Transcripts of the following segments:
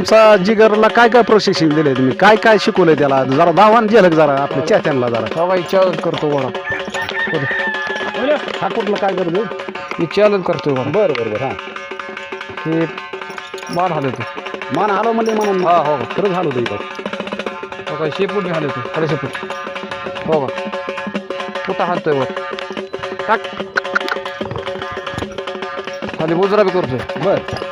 तुमचा जिगरला काय काय प्रशिक्षण दिलंय तुम्ही? काय काय शिकवलंय त्याला? जरा दावान झलक जरा आपल्या चाहत्यांना जरा. हवाई चालत करतो घोडा हा कुठलं काय करतो मी चालत करतो बरं बरं बरं हा. हे मान हलवतो मान हलव म्हणजे म्हणून. हा हो. खरंच हलवतो इथं. हो काय शेपूट मी हलवतो खाली शेपूट हो का. कुठं हालतोय वर टाक. खाली मुजरा बी करतोय. बरं.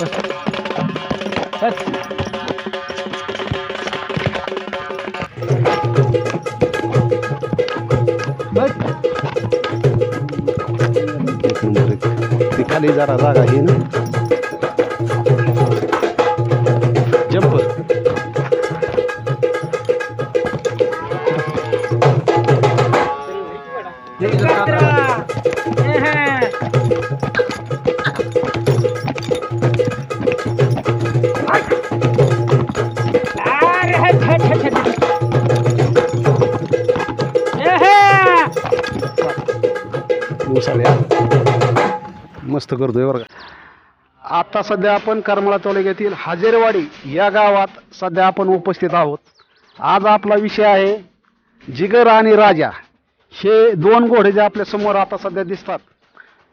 खाली जरा जागा ही ना मस्त करतोय बरं का. आता सध्या आपण करमाळा तालुक्यातील हजेरवाडी या गावात सध्या आपण उपस्थित आहोत. आज आपला विषय आहे जिगर आणि राजा. हे दोन घोडे जे आपल्यासमोर आता सध्या दिसतात.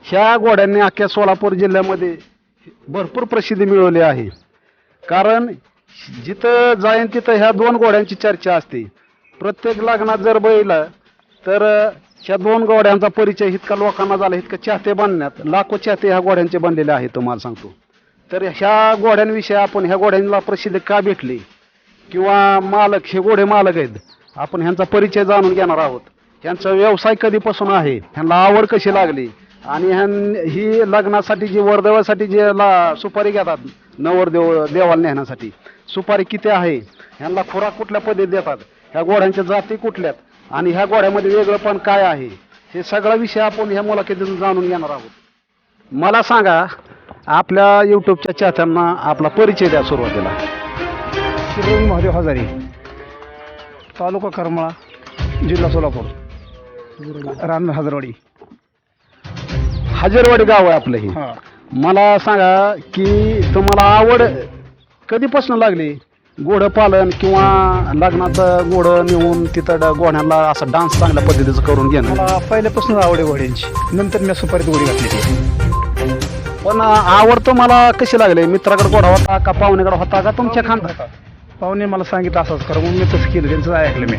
ह्या घोड्यांनी अख्ख्या सोलापूर जिल्ह्यामध्ये भरपूर प्रसिद्धी मिळवली आहे. कारण जिथं जाईन तिथं ह्या दोन घोड्यांची चर्चा असते. प्रत्येक लग्नात जर बघितलं तर ह्या दोन गोड्यांचा परिचय इतका लोकांना झाला इतकं चाहते बांधण्यात लाखो चाहते ह्या घोड्यांचे बनलेले आहेत तुम्हाला सांगतो. तर ह्या घोड्यांविषयी आपण ह्या घोड्यांना प्रसिद्ध का भेटली? किंवा मालक हे घोडे मालक आहेत. आपण ह्यांचा परिचय जाणून घेणार आहोत. ह्यांचा व्यवसाय कधीपासून आहे? ह्यांना आवड कशी लागली? आणि ह्यां ही लग्नासाठी जी वरदेवासाठी जे ला सुपारी घेतात नवरदेव देवाला नेण्यासाठी सुपारी किती आहे? ह्यांना खुराक कुठल्या पद्धतीत देतात? ह्या घोड्यांच्या जाती कुठल्यात आणि ह्या घोड्यामध्ये वेगळंपण काय आहे हे सगळा विषय आपण ह्या मुलाखतीतून जाणून घेणार आहोत. मला सांगा आपल्या यूट्यूबच्या चाहत्यांना आपला परिचय द्या सुरुवातीला. महादेव हजारी तालुका करमाळा जिल्हा सोलापूर. रान हजारवाडी. हजेरवाडी गाव आहे आपलं हे. हा. मला सांगा की तुम्हाला आवड कधीपासून लागली? घोडं पालन किंवा लग्नाचं घोडं नेऊन तिथं घोड्याला असं डान्स चांगल्या पद्धतीचं करून घेणं. मला पहिल्यापासून आवड आहे घोड्यांची नंतर मी सुपारीत गोडी घातली ती पण आवड तुम्हाला कशी लागली? मित्राकडे घोडा होता का पाहुण्याकडे होता का तुमच्या खानदार पाहुणे मला सांगितलं असंच करा म्हणून मी तसं केलं त्यांचं ऐकलं मी.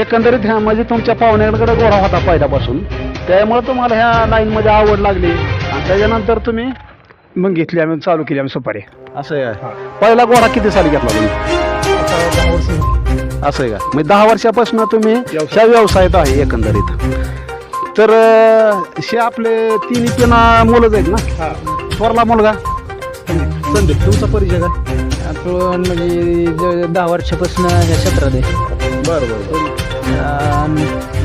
एकंदरीत ह्या म्हणजे तुमच्या पाहुण्याकडे घोडा होता पहिल्यापासून. त्यामुळे तुम्हाला ह्या लाईनमध्ये आवड लागली. आणि त्याच्यानंतर तुम्ही मग घेतली आम्ही चालू केली आम्ही सुपारी. असं आहे. पहिला घोडा किती साली घेतला तुम्ही? असं आहे का? म्हणजे दहा वर्षापासून तुम्ही. ह्या व्यवसायात आहे एकंदरीत. तर हे आपले तिन्ही पिना मुलंच आहेत ना? हा. थोरला मुलगा? संदीप तुमचा परिचय काय? आपण म्हणजे दहा वर्षापासून ह्या क्षेत्रात आहे. बरं बरं.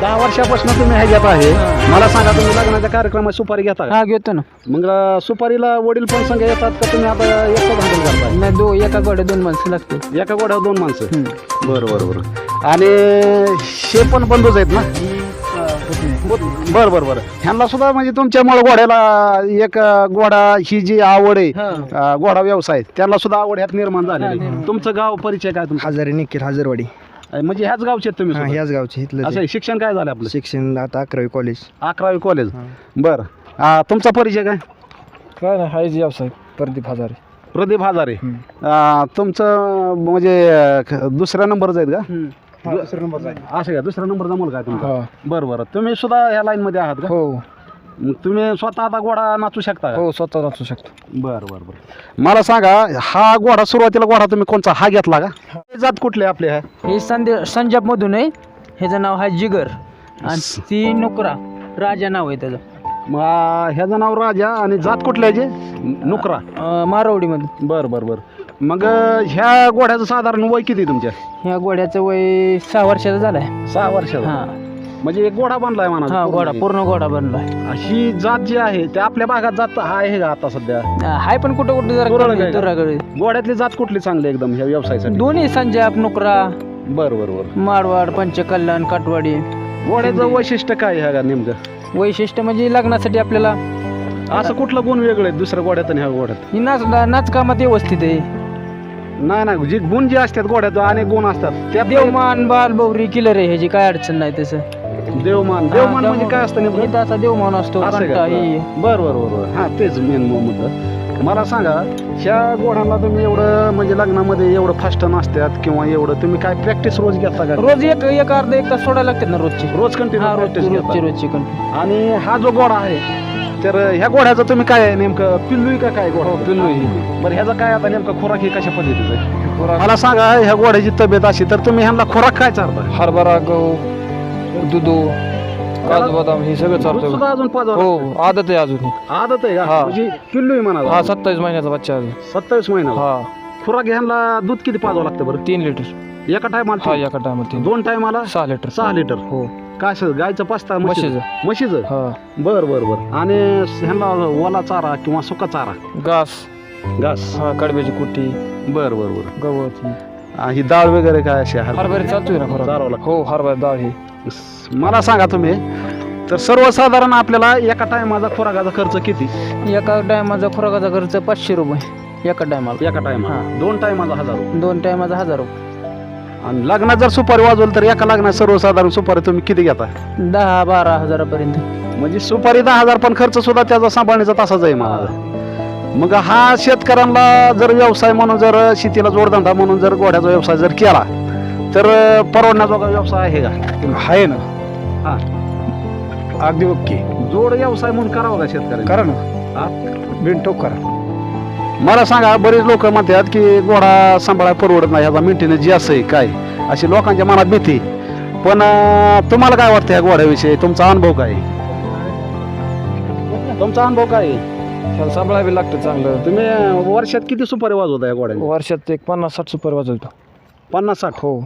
दहा वर्षापासून तुम्ही ह्याच्यात आहे. मला सांगा तुम्ही लग्नाच्या कार्यक्रमात सुपारी घेता का? हा घेतो ना. मग अं, सुपारीला वडील पण संघ येतात का तुम्ही आता एकटं भांडण करताय? नाही दो एका गोड्या दोन माणसं लागते एका गोड्यावर दोन माणसं. बरं बरं बरं. आणि हे पण बंधूच आहेत ना? बरं बरं बरं. ह्यांना सुद्धा म्हणजे तुमच्यामुळे घोड्याला एक अं, घोडा ही जी आवड आहे हा. अं, घोडा व्यवसाय त्याला सुद्धा आवड ह्यात निर्माण हा, झालेली निर्माण. तुमचं गाव परिचय काय तुमचा? हजारी निखिल हजारवाडी. म्हणजे ह्याच गावचे आहेत तुम्ही हा सुद्धा? ह्याच गावचे इथलं असं आहे, शिक्षण काय झालं आपलं? शिक्षण आता अकरावी कॉलेज अकरावी कॉलेज बरं. तुमचा परिचय काय? काय नाही हायच व्यवसाय प्रदीप हजारे. प्रदीप हजारे. तुमचं म्हणजे अं, दुसऱ्या नंबरच आहेत का? दुसरा नंबर असं का? दुसऱ्या नंबरचा मुलगा आहे तुमचा? हो. बरं बरं. तुम्ही सुद्धा ह्या लाईन मध्ये आहात का? हो. मग तुम्ही स्वतः आता घोडा नाचू शकता का? हो स्वतः नाचू शकतो. बरं बरं बरं. मला सांगा हा घोडा सुरुवातीला घोडा तुम्ही कोणचा हा घेतला का? हे जात कुठले आपले हा? हे संदे संजाबमधून आहे. ह्याचं नाव आहे जिगर. आणि ती नोकरा. राजा नाव आहे त्याचं. मग ह्याचं नाव राजा आणि जात कुठल्याचे नुकरा. अं, मारवडीमधून. बरं बरं बरं. मग ह्या घोड्याचं साधारण वय किती तुमच्या? ह्या गोड्याचं वय सहा वर्षाचा झालाय. सहा वर्षाचा. हा. म्हणजे एक घोडा बांधलाय म्हणा हा घोडा पूर्ण घोडा बनलाय. ही जात जी आहे ते आपल्या भागात जात हा आहे का आता सध्या? हाय पण कुठं कुठं जरा तुरळक कमी आहे का? तुराकडे घोड्यातली जात कुठली चांगली एकदम ह्या व्यवसायासाठी? दोन्ही संजाब नोकरा बरं बरं बरं. मारवाड पंचकल्याण काटवाडी. घोड्याचं वैशिष्ट्य काय आहे का नेमकं? वैशिष्ट्य म्हणजे लग्नासाठी आपल्याला असं कुठलं गुण वेगळं आहे दुसऱ्या गोड्यात आणि ह्या गोड्यात ही नाच नाच कामात व्यवस्थित आहे. नाही नाही जे गुण जे असतात गोड्यात अनेक गुण असतात. त्यात देवमान बाल बौरी किलर आहे ह्याची काय अडचण नाही तसं देवमान. देवमान म्हणजे काय असतं नेमकं? असा देवमान असतो असं का? ही. बर बर बर बर. हा तेच मेन मुद्दा मला सांगा ह्या गोड्यांना तुम्ही एवढं म्हणजे लग्नामध्ये एवढं फास्ट नसतात किंवा एवढं तुम्ही काय प्रॅक्टिस रोज घेता का? रोज एक एक अर्धा एक तास सोडायला लागतात ना रोजची. रोज कंटिन्यू हा रोजची प्रॅक्टिस रोजची घेता. रोजची कंटिन्यू आणि हा जो गोडा आहे तर ह्या गोड्याचं तुम्ही काय आहे नेमकं? पिल्लू का काय गोडा? पिल्लू ही बरं ह्याचा काय आता नेमकं खुराक हे कशा पद्धतीचं आहे? मला सांगा ह्या गोड्याची तब्येत अशी तर तुम्ही ह्यांना खुराक काय चालता हरभरा गहू. दुधू काजू बदाम हे सगळं चालतं सुद्धा अजून पाच हो आदत आहे अजून ही. आदत आहे का? हा. म्हणजे पिल्लू आहे म्हणा हा सत्तावीस महिन्याचा बच्चा आहे अजून. सत्तावीस महिना हा. खुराक ह्यांना दूध किती पाजावं लागतं बरं? तीन लिटर. एका हा टायमाला एका टायमात तीन. दोन टायमाला? सहा लिटर. सहा लिटर. हो. काय असं गायचं पाचता म्हशीचं? म्हशीचं. हा. बर बर बर. आणि ह्यांना ओला चारा किंवा सुका चारा? घास. घास. हा कडब्याची कुट्टी. बर बर बर. गवत. ही. डाळ वगैरे काय अशी आहे? हरभरे चालतोय ना चारावं खरं लागतं. हो हरभरा डाळ ही. मला सांगा तुम्ही तर सर्वसाधारण आपल्याला एका टायमाचा खुराकाचा खर्च किती? एका टायमाचा खुराकाचा खर्च पाचशे रुपये एका टायमाला. एका टायमा हा. दोन टायमाचा हजार रुपये. दोन टायमाचा हजार रुपये. आणि लग्नात जर सुपारी वाजवली तर एका लग्नात सर्वसाधारण सुपारी तुम्ही किती घेता? दहा बारा हजारापर्यंत. म्हणजे सुपारी दहा हजार पण खर्च सुद्धा त्याचा सांभाळण्याचा तसाच आहे मला मग हा शेतकऱ्यांना जर व्यवसाय म्हणून जर शेतीला जोडधंदा म्हणून जर घोड्याचा व्यवसाय जर केला तर परवडण्याजोगा व्यवसाय आहे का? आहे ना. हा. अगदी ओके. जोड व्यवसाय म्हणून करावा का शेतकऱ्यांनी? करा ना. हा? बिनटोक करा. मला सांगा बरेच लोक म्हणतात की घोडा सांभाळाय परवडत नाही ह्याचा मेंटेनन्स जे आहे काय? अशी लोकांच्या मनात भीती. पण अं, तुम्हाला काय वाटतं ह्या घोड्याविषयी? तुमचा अनुभव काय? आहे? तुमचा अनुभव काय? त्याला बी लागतं चांगलं. तुम्ही अं, वर्षात किती सुपारी वाजवता या घोड्याने वर्षात एक पन्नास साठ सुपर वाजवतो. पन्नास साठ? हो.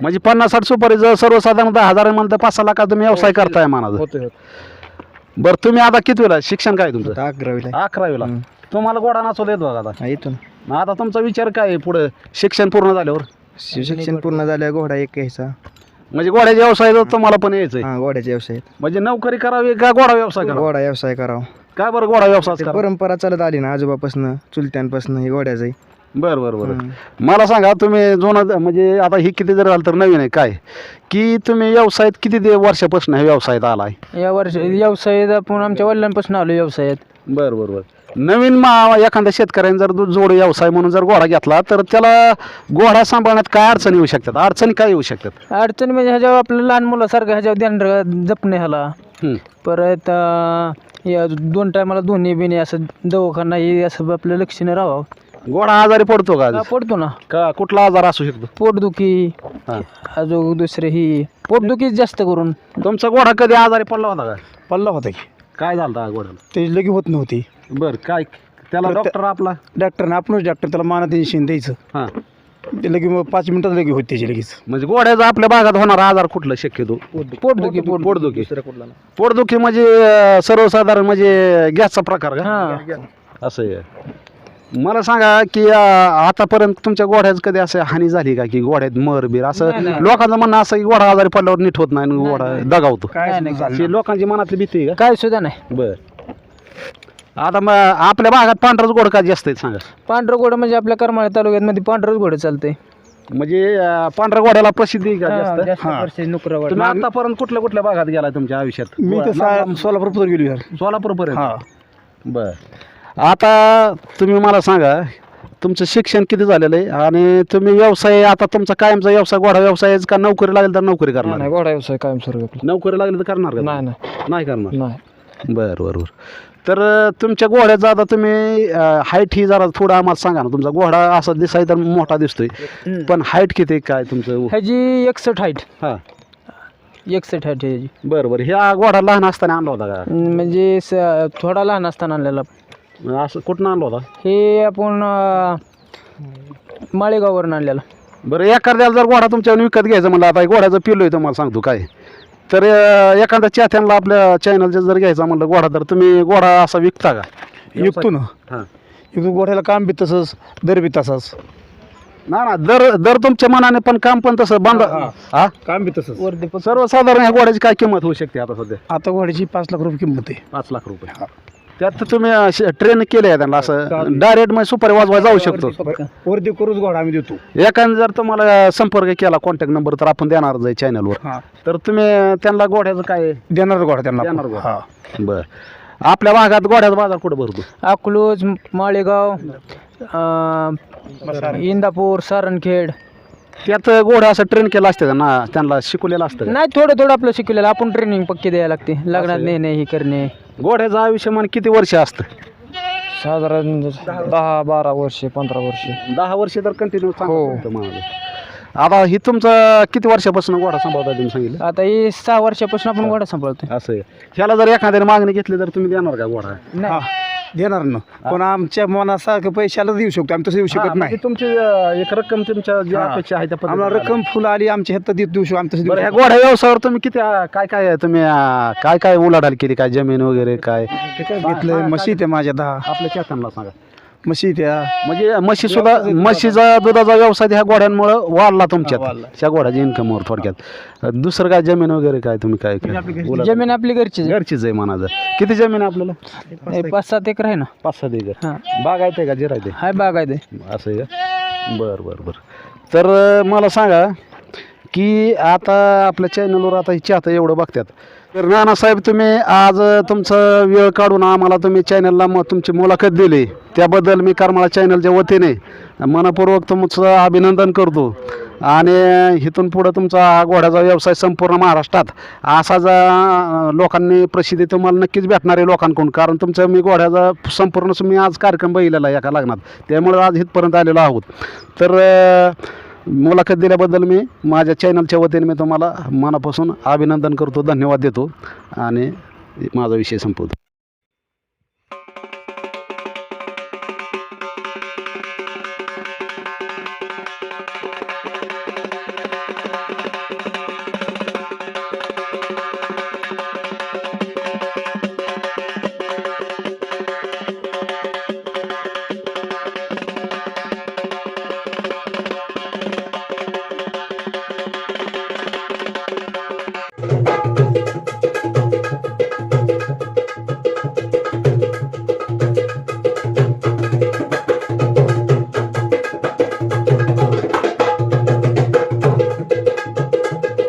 म्हणजे पन्नास साठ सुपारी जर सर्वसाधारण दहा हजार म्हणता पाच सहा लाखात तुम्ही व्यवसाय करताय म्हणाचं होते बरं तुम्ही आता कितवीला? शिक्षण काय तुमचं? अकरावीला अकरावीला. तुम्हाला घोडा नाचवता येतो का आता. येतो ना मग आता तुमचा विचार काय आहे पुढे? शिक्षण पूर्ण झाल्यावर? शिक्षण पूर्ण झाल्या घोडा एक घ्यायचा. म्हणजे घोड्याच्या व्यवसायात तुम्हाला पण यायचंय. हा घोड्याच्या व्यवसायात. म्हणजे नोकरी करावी का घोडा व्यवसाय करावा? घोडा व्यवसाय करावा. काय बरं घोडा व्यवसाय करा परंपरा चालत आली ना आजोबापासून चुलत्यांपासून हे घोड्याचं आहे. बरं बरं बरं. मला सांगा तुम्ही जुनं म्हणजे आता ही किती जर झालं तर नवीन आहे काय? की तुम्ही व्यवसायात किती दे वर्षापासून ह्या व्यवसायात आलाय? या वर्षी व्यवसायात आपण आमच्या वडिलांपासून आलो व्यवसायात. बरं बरं बरं. नवीन मा एखाद्या शेतकऱ्याने जर दूध जोड व्यवसाय म्हणून जर घोडा घेतला तर त्याला घोडा सांभाळण्यात काय अडचणी येऊ शकतात? अडचणी काय येऊ शकतात? अडचण म्हणजे ह्याच्यावर आपलं लहान मुलासारखं ह्याच्यावर ध्यान र- जपणे ह्याला. परत अं, या दोन टायमाला दोन्ही बिने असं दवाखाना हे असं आपलं लक्षणे राहावं. घोडा आजारी पडतो का पडतो ना. का? कुठला आजार असू शकतो? पोटदुखी हा. अजून दुसरे ही पोटदुखीच जास्त करून. तुमचा घोडा कधी आजारी पडला होता का? पल्ला होता की. काय झालं होता घोड्याला ते लगी होत नव्हती. बरं काय? त्याला डॉक्टर आपला? डॉक्टरने आपणच डॉक्टर त्याला मानात इंजेक्शन द्यायचं. हां. ते लगे मग पाच मिनिटात लगे होत त्याची लगेच. म्हणजे घोड्याचा आपल्या भागात होणारा आजार कुठला शक्यतो? पोटदुखी. पोट पोटदुखी. दुसरा कुठला नाही. पोटदुखी म्हणजे अं, सर्वसाधारण म्हणजे गॅसचा प्रकार का? हा. असं आहे. मला सांगा की अं, आतापर्यंत तुमच्या घोड्याच कधी असं हानी झाली का? की घोड्यात मर बीर असं नाही, नाही. लोकांचं म्हणणं असं की घोडा आजारी पडल्यावर नीट होत नाही आणि घोडा दगावतो. काय नाही, नाही, झालं ही लोकांची मनातली भीती आहे काय सुद्धा नाही. का बर. आता मग आपल्या भागात पांढराच गोड का जास्त आहेत सांगा? पांढरं घोडं म्हणजे आपल्या करमाळ्या तालुक्यामध्ये पांढरंच घोडं चालतंय. म्हणजे अं, पांढऱ्या घोड्याला प्रसिद्धी आहे का जास्त? जास्त हा. प्रसिद्ध नुकरा घोडा. तुम्ही आतापर्यंत कुठल्या कुठल्या भागात गेला तुमच्या आयुष्यात? मी तर सा- सोलापूर गेलो यार. सोलापूर पर्यंत हा. बर. आता तुम्ही मला सांगा तुमचं शिक्षण किती झालेलं आहे? आणि तुम्ही व्यवसाय आता तुमचा कायमचा व्यवसाय घोडा व्यवसाय का नोकरी लागेल तर नोकरी करणार? नाही घोडा व्यवसाय कायम आपला. नोकरी लागली तर करणार का? नाही नाही. नाही करणार? नाही. बर बर बर. तर अं, तुमच्या घोड्याचा आता तुम्ही हाईट ही जरा थोडं आम्हाला सांगा ना. तुमचा घोडा असा दिसाय तर मोठा दिसतोय. पण हाईट किती आहे? काय तुमचं? ह्याची एकसठ हाईट हा. एकसठ हाईट ह्याची. बरं बरं. ह्या घोडा लहान असताना आणला होता का? म्हणजे स- थोडा लहान असताना आणलेला. असं कुठं आणला होता? हे आपण अं, माळेगाववरून आणलेला. बरं एखाद्याला जर घोडा तुमच्यावर विकत घ्यायचं म्हणलं आता घोड्याचं पिलो आहे तुम्हाला सांगतो काय. तर अं, एखाद्या चाहत्यांना आपल्या चॅनलचं जर घ्यायचं म्हणलं घोडा तर तुम्ही घोडा असा विकता का? विकतो ना. हां. घोड्याला काम बी तसंच दर बी तसाच. ना ना दर दर तुमच्या मनाने पण काम पण तसं बंद हा काम बी तसंच. वरती सर्वसाधारण ह्या घोड्याची काय किंमत होऊ शकते आता सध्या? आता घोड्याची पाच लाख रुपये किंमत आहे. पाच लाख रुपये. त्यात तुम्ही ट्रेन केले आहे त्यांना असं. डायरेक्ट मग सुपारी वाजवाय जाऊ शकतो. वरती करूच घोडा आम्ही देतो. एकाने जर तुम्हाला संपर्क केला कॉन्टॅक्ट नंबर तर आपण देणारच आहे चॅनलवर हा. तर तुम्ही त्यांना गोढ्याचं काय? देणार घोडा त्यांना देणार. हा. बर. आपल्या भागात गोढ्याचा बाजार कुठं भरतो? अकलूज माळेगाव अं, इंदापूर सारणखेड त्यात घोडा असं ट्रेन केलं असतं का? ना त्यांना शिकवलेलं असतं का? नाही थोडं थोडं आपलं शिकलेलं आपण ट्रेनिंग पक्की द्यायला लागते. लग्नात नेणे हे करणे. घोड्याचं आयुष्यमान किती वर्ष असतं? साधारण दहा बारा वर्षे पंधरा वर्षे. दहा वर्ष तर कंटिन्यू हो. आता ही तुमचं किती वर्षापासून घोडा सांभाळता तुम्ही सांगितलं? आता हे सहा वर्षापासून आपण घोडा सांभाळतोय. असं आहे. ह्याला जर एखाद्याने मागणी घेतली तर तुम्ही देणार का घोडा? हा. देणार ना. पण आमच्या मनासारखं पैशाला देऊ शकतो. आम्ही तसं देऊ शकत म्हणजे नाही. तुमची अं, एक रक्कम तुमच्या जी. अपेक्षा आहे त्या आम्हाला पद्धतीने रक्कम फुलं आली आमच्या ह्यात देत देऊ शकतो आम्ही तसं देऊ बरं ह्या शकतो. गोड्या व्यवसायावर तुम्ही किती अं, काय काय तुम्ही अं, काय काय उलाढाल केली? काय जमीन वगैरे काय? घेतलंय? म्हशी त्या माझ्या दहा. आपल्या चॅतनला सांगा. म्हशी त्या म्हणजे म्हशी सुद्धा म्हशीचा दुधाचा व्यवसाय ह्या गोड्यांमुळे वाढला तुमच्यात. त्या गोड्याच्या इन्कमवर थोडक्यात. दुसरं काय जमीन वगैरे काय तुम्ही काय काय? जमीन आपली घरचीच आहे. घरचीच आहे म्हणायचं किती जमीन आहे आपल्याला? हे पाच सात एकर आहे ना. पाच सहा एकर. हा. बाग आहे का जिरायते हाय बाग आहे ते असं आहे का? बरं बरं बरं. तर अं, मला सांगा की आता आपल्या चॅनलवर आता ही चाहता एवढं बघतात. तर नानासाहेब तुम्ही आज तुमचं तुमचा वेळ काढून आम्हाला तुम्ही चॅनलला मग तुमची मुलाखत दिली. त्याबद्दल मी करमाळा चॅनलच्या वतीने मनपूर्वक तुमचं अभिनंदन करतो. आणि इथून पुढं तुमचा हा घोड्याचा व्यवसाय संपूर्ण महाराष्ट्रात असा जा लोकांनी प्रसिद्धी तुम्हाला नक्कीच भेटणार आहे लोकांकडून. कारण तुमचं मी घोड्याचा संपूर्ण मी आज कार्यक्रम बघितलेला आहे एका लग्नात. त्यामुळे आज इथपर्यंत आलेलो आहोत. तर मुलाखत दिल्याबद्दल मी माझ्या चॅनलच्या वतीने मी तुम्हाला मनापासून अभिनंदन करतो धन्यवाद देतो आणि माझा विषय संपवतो.